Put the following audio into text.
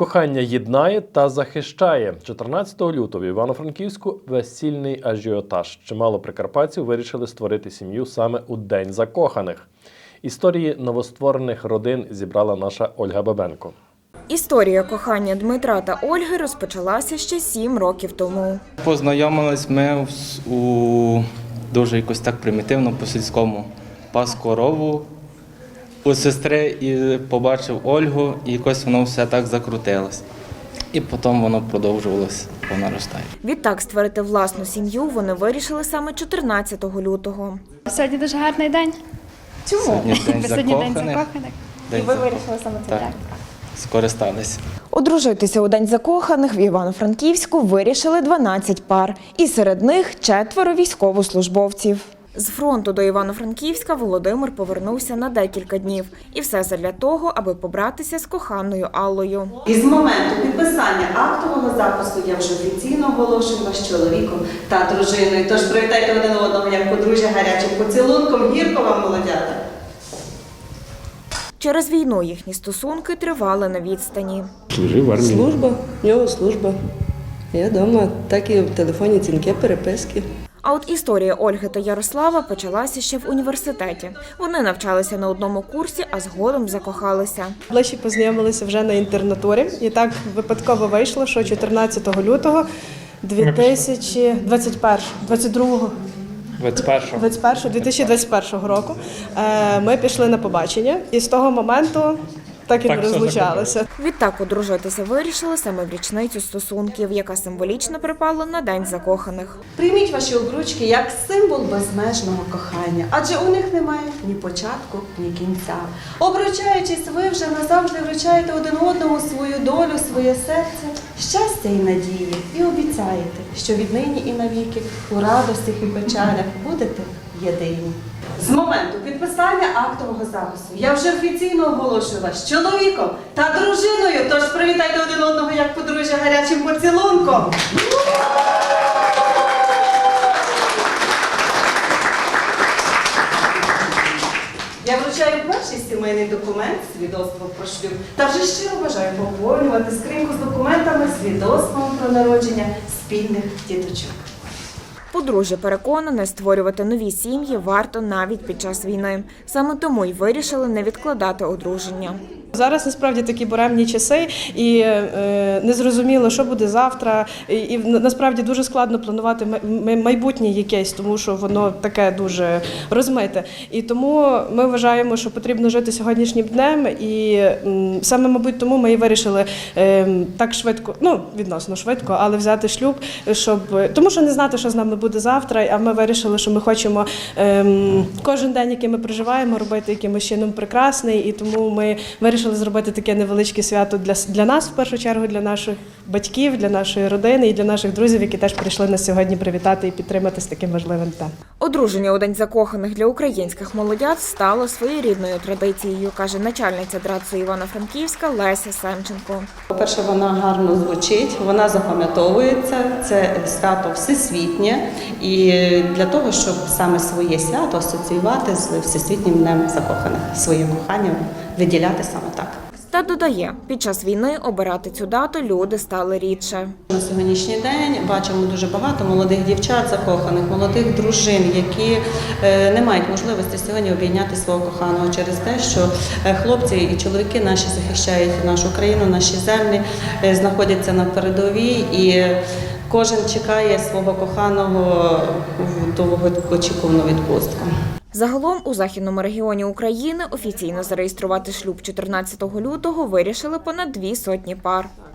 Кохання єднає та захищає. 14 лютого в Івано-Франківську весільний ажіотаж. Чимало прикарпатців вирішили створити сім'ю саме у День закоханих. Історії новостворених родин зібрала наша Ольга Бабенко. Історія кохання Дмитра та Ольги розпочалася ще сім років тому. Познайомились ми у дуже якось так примітивно по сільському пас корову у сестри і побачив Ольгу, і якось воно все так закрутилось. І потім воно продовжувалося по наростанню. Відтак створити власну сім'ю вони вирішили саме 14 лютого. Сьогодні дуже гарний день. Чому? Сьогодні день Сьогодні день закоханих. закоханих. День І ви вирішили саме цей Так. день. Одружитися у День закоханих в Івано-Франківську вирішили 12 пар, і серед них четверо військовослужбовців. З фронту до Івано-Франківська Володимир повернувся на декілька днів, і все задля того, аби побратися з коханою Аллою. І з моменту підписання актового запису я вже офіційно оголошую вас чоловіком та дружиною. Тож привітайте один одного як подружжя гарячим поцілунком. Гірко вам, молодята! Через війну їхні стосунки тривали на відстані. Служив в армії. Служба, в нього служба. Я вдома, так і в телефоні дзвінки, переписки. А от історія Ольги та Ярослава почалася ще в університеті. Вони навчалися на одному курсі, а згодом закохалися. Ближче познайомилися вже на інтернатурі, і так випадково вийшло, що 14 лютого 2021, 22 21, 2021 року е, ми пішли на побачення, і з того моменту так і не розлучалися. Відтак одружитися вирішили саме в річницю стосунків, яка символічно припала на день закоханих. Прийміть ваші обручки як символ безмежного кохання, адже у них немає ні початку, ні кінця. Обручаючись, ви вже назавжди вручаєте один одному свою долю, своє серце, щастя і надії, і обіцяєте, що віднині і навіки у радостях і печалях будете єдині. З моменту підписання актового запису я вже офіційно оголошую вас чоловіком та дружиною. Тож привітайте один одного як подружжя гарячим поцілунком. Я вручаю перший сімейний документ свідоцтво про шлюб та вже щиро бажаю поповнювати скриньку з документами свідоцтвом про народження спільних діточок. Подружжя переконане, створювати нові сім'ї варто навіть під час війни. Саме тому й вирішили не відкладати одруження. Зараз насправді такі буремні часи, і е, незрозуміло, що буде завтра. І, і насправді дуже складно планувати майбутнє якесь, тому що воно таке дуже розмите. І тому ми вважаємо, що потрібно жити сьогоднішнім днем. І м, саме, мабуть, тому ми і вирішили е, так швидко, ну відносно швидко, але взяти шлюб, щоб тому, що не знати, що з нами буде завтра. А ми вирішили, що ми хочемо ем, кожен день, який ми проживаємо, робити якимось чином прекрасний. І тому ми вирішили зробити таке невеличке свято для, для нас, в першу чергу, для наших батьків, для нашої родини і для наших друзів, які теж прийшли нас сьогодні привітати і підтримати з таким важливим днем. Одруження у день закоханих для українських молодят стало своєрідною традицією, каже начальниця драцу Івано-Франківська Леся Семченко. По-перше, вона гарно звучить, вона запам'ятовується. Це свято всесвітнє, і для того, щоб саме своє свято асоціювати з всесвітнім днем закоханих, своє кохання виділяти саме так. Та додає, під час війни обирати цю дату люди стали рідше. На сьогоднішній день бачимо дуже багато молодих дівчат закоханих, молодих дружин, які е, не мають можливості сьогодні обійняти свого коханого через те, що е, хлопці і чоловіки наші захищають нашу країну, наші землі, е, знаходяться на передовій і. Кожен чекає свого коханого в довгоочікувану відпустку. Загалом у західному регіоні України офіційно зареєструвати шлюб 14 лютого вирішили понад дві сотні пар.